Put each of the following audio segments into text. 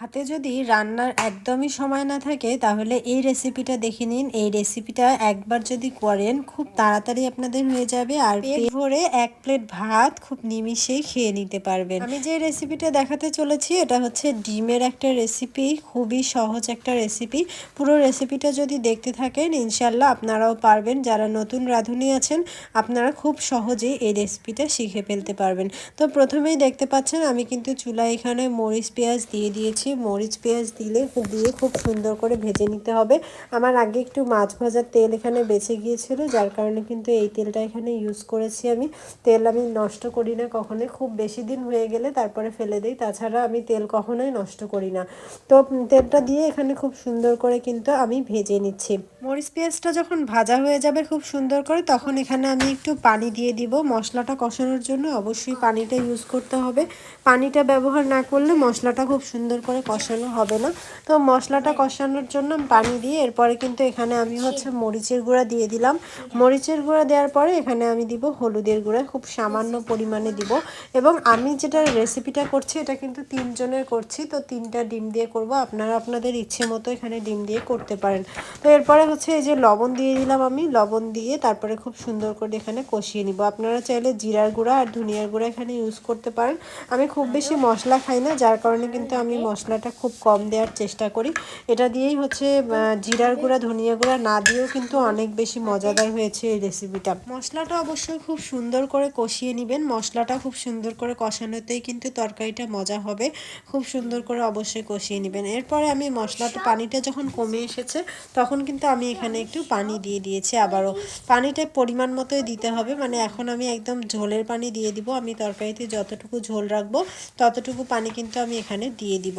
হাতে যদি রান্নার একদমই সময় না থাকে তাহলে এই রেসিপিটা দেখে নিন। এই রেসিপিটা একবার যদি করেন খুব তাড়াতাড়ি আপনাদের হয়ে যাবে। আর পেট ভরে এক প্লেট ভাত খুব নিমিষেই খেয়ে নিতে পারবেন। আমি যে রেসিপিটা দেখাতে চলেছি এটা হচ্ছে ডিমের একটা রেসিপি খুবই সহজ একটা রেসিপি পুরো রেসিপিটা যদি দেখতে থাকেন ইনশাল্লাহ আপনারাও পারবেন। যারা নতুন রাঁধুনি আছেন আপনারা খুব সহজেই এই রেসিপিটা শিখে ফেলতে পারবেন। তো প্রথমেই দেখতে পাচ্ছেন আমি কিন্তু চুলা এখানে মরিচ পেঁয়াজ দিয়ে দিয়েছি। দিচ্ছি মরিচ, পেঁয়াজ দিলে দিয়ে খুব সুন্দর করে ভেজে নিতে হবে। আমার আগে একটু মাছ ভাজার তেল এখানে বেঁচে গিয়েছিল, যার কারণে কিন্তু এই তেলটা এখানে ইউজ করেছি আমি। তেল আমি নষ্ট করি না কখনোই, খুব বেশি দিন হয়ে গেলে তারপরে ফেলে দিই। তাছাড়া আমি তেল কখনোই নষ্ট করি না। তো তেলটা দিয়ে এখানে খুব সুন্দর করে কিন্তু আমি ভেজে নিচ্ছি। মরিচ, পেঁয়াজটা যখন ভাজা হয়ে যাবে খুব সুন্দর করে, তখন এখানে আমি একটু পানি দিয়ে দিব। মশলাটা কষানোর জন্য অবশ্যই পানিটা ইউজ করতে হবে। পানিটা ব্যবহার না করলে মশলাটা খুব সুন্দর করে কষানো হবে না। তো মশলাটা কষানোর জন্য পানি দিয়ে এরপরে কিন্তু এখানে আমি হচ্ছে মরিচের গুঁড়া দিয়ে দিলাম। মরিচের গুঁড়া দেওয়ার পরে এখানে আমি দিব হলুদের গুঁড়া, খুব সামান্য পরিমাণে দিব। এবং আমি যেটা রেসিপিটা করছি, এটা কিন্তু তিনজনের করছি। তো তিনটা ডিম দিয়ে করব। আপনারা আপনাদের ইচ্ছে মতো এখানে ডিম দিয়ে করতে পারেন। তো এরপরে হচ্ছে এই যে লবণ দিয়ে দিলাম আমি। লবণ দিয়ে তারপরে খুব সুন্দর করে এখানে কষিয়ে নিব। আপনারা চাইলে জিরার গুঁড়া আর ধনিয়ার গুঁড়া এখানে ইউজ করতে পারেন। আমি খুব বেশি মশলা খাই না, যার কারণে কিন্তু আমি মশলাটা খুব কম দেওয়ার চেষ্টা করি। এটা দিয়েই হচ্ছে জিরার গুঁড়া, ধনিয়া গুঁড়া না দিয়েও কিন্তু অনেক বেশি মজাদার হয়েছে এই রেসিপিটা মশলাটা অবশ্যই খুব সুন্দর করে কষিয়ে নেবেন। মশলাটা খুব সুন্দর করে কষানোতেই কিন্তু তরকারিটা মজা হবে। খুব সুন্দর করে অবশ্যই কষিয়ে নেবেন। এরপরে আমি মশলাটা, পানিটা যখন কমে এসেছে, তখন কিন্তু আমি এখানে একটু পানি দিয়ে দিয়েছি আবারও। পানিটা পরিমাণ মতোই দিতে হবে। মানে এখন আমি একদম ঝোলের পানি দিয়ে দিব। আমি তরকারিতে যতটুকু ঝোল রাখব, ততটুকু পানি কিন্তু আমি এখানে দিয়ে দিব।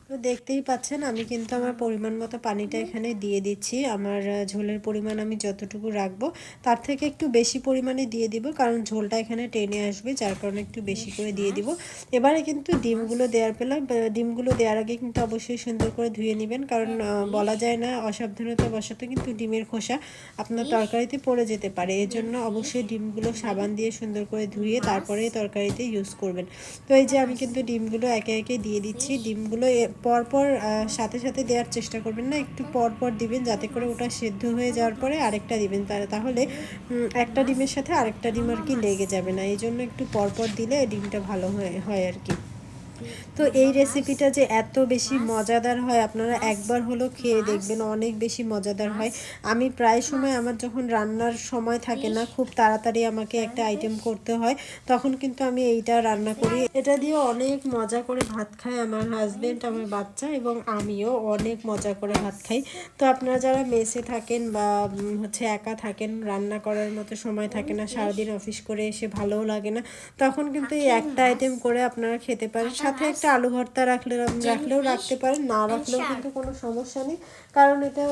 তো দেখতেই পাচ্ছেন আমি কিন্তু আমার পরিমাণ মতো পানিটা এখানে দিয়ে দিচ্ছি। আমার ঝোলের পরিমাণ আমি যতটুকু রাখব তার থেকে একটু বেশি পরিমাণে দিয়ে দিব কারণ ঝোলটা এখানে টেনে আসবে যার কারণে একটু বেশি করে দিয়ে দিব। এবারে কিন্তু ডিমগুলো দেওয়ার পেলাম ডিমগুলো দেওয়ার আগে কিন্তু অবশ্যই সুন্দর করে ধুয়ে নেবেন কারণ বলা যায় না অসাবধানতা বসাতে কিন্তু ডিমের খোসা আপনার তরকারিতে পড়ে যেতে পারে। এর জন্য অবশ্যই ডিমগুলো সাবান দিয়ে সুন্দর করে ধুয়ে তারপরে তরকারিতে ইউজ করবেন। তো এই যে আমি কিন্তু ডিমগুলো একে একে দিয়ে দিচ্ছি। ডিমগুলো পরপর সাথে সাথে দেওয়ার চেষ্টা করবেন না। একটু পরপর দিবেন যাতে করে ওটা সেদ্ধ হয়ে যাওয়ার পরে আরেকটা দিবেন তাহলে। একটা ডিমের সাথে আরেকটা ডিম আর কি লেগে যাবে না। এই জন্য একটু পরপর দিলে ডিমটা ভালো হয় হয় আর কি। তো এই রেসিপিটা যে এত বেশি মজাদার হয়, আপনারা একবার হলো খেয়ে দেখবেন, অনেক বেশি মজাদার হয়। আমি প্রায় সময় আমার যখন রান্নার সময় থাকে না, খুব তাড়াতাড়ি আমাকে একটা আইটেম করতে হয়, তখন কিন্তু আমি এইটা রান্না করি। এটা দিয়ে অনেক মজা করে ভাত খায় আমার হাজব্যান্ড আমার বাচ্চা এবং আমিও অনেক মজা করে ভাত খাই। তো আপনারা যারা মেসে থাকেন বা হচ্ছে একা থাকেন, রান্না করার মতো সময় থাকে না, সারাদিন অফিস করে এসে ভালোও লাগে না, তখন কিন্তু এই একটা আইটেম করে আপনারা খেতে পারেন। সাথে একটা আলু ভর্তা রাখলে রাখলেও রাখতে পারেন না রাখলেও কিন্তু কোনো সমস্যা নেই। কারণ এটা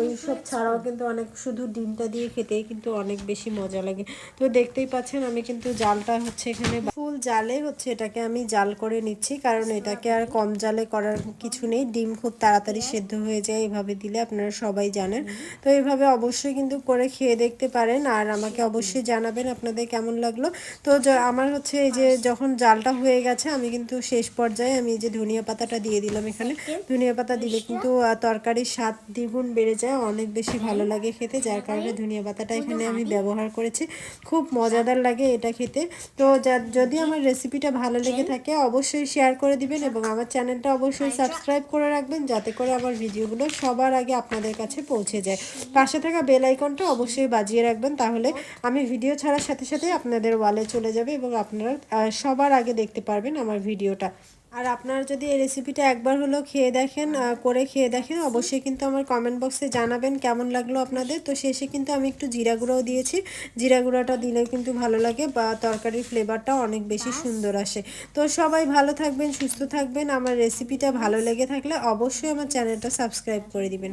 ওই সব ছাড়াও কিন্তু অনেক শুধু ডিমটা দিয়ে খেতেই কিন্তু অনেক বেশি মজা লাগে। তো দেখতেই পাচ্ছেন আমি কিন্তু জালটা হচ্ছে এখানে ফুল জালে হচ্ছে এটাকে আমি জাল করে নিচ্ছি কারণ এটাকে আর কম জালে করার কিছু নেই। ডিম খুব তাড়াতাড়ি সেদ্ধ হয়ে যায় এভাবে দিলে আপনারা সবাই জানেন। তো এইভাবে অবশ্যই কিন্তু করে খেয়ে দেখতে পারেন আর আমাকে অবশ্যই জানাবেন আপনাদের কেমন লাগল। তো আমার হচ্ছে এই যে যখন জালটা হয়ে গেছে আমি কিন্তু শেষ পর্যায়ে আমি যে ধনিয়া পাতাটা দিয়ে দিলাম এখানে, ধনিয়া পাতা দিলে কিন্তু তরকারির স্বাদ দ্বিগুণ বেড়ে যায়, অনেক বেশি ভালো লাগে খেতে, যার কারণে ধনিয়া পাতাটা এখানে আমি ব্যবহার করেছি। খুব মজাদার লাগে এটা খেতে। তো যদি আমার রেসিপিটা ভালো লেগে থাকে, অবশ্যই শেয়ার করে দিবেন এবং আমার চ্যানেলটা অবশ্যই সাবস্ক্রাইব করে রাখবেন, যাতে করে আমার ভিডিওগুলো সবার আগে আপনাদের কাছে পৌঁছে যায়। পাশে থাকা বেল আইকনটা অবশ্যই বাজিয়ে রাখবেন, তাহলে আমি ভিডিও ছাড়ার সাথে সাথে আপনাদের ওয়ালে চলে যাবে এবং আপনারা সবার আগে দেখতে পারবেন আমার ভিডিওটা। আর আপনারা যদি এই রেসিপিটা একবার হলেও খেয়ে দেখেন করে খেয়ে দেখেন, অবশ্যই কিন্তু আমার কমেন্ট বক্সে জানাবেন কেমন লাগল আপনাদের। তো শেষে কিন্তু আমি একটু জিরা গুঁড়োও দিয়েছি। জিরা গুঁড়োটা দিলেও কিন্তু ভালো লাগে বা তরকারির ফ্লেভারটা অনেক বেশি সুন্দর আসে। তো সবাই ভালো থাকবেন, সুস্থ থাকবেন। আমার রেসিপিটা ভালো লেগে থাকলে অবশ্যই আমার চ্যানেলটা সাবস্ক্রাইব করে দিবেন।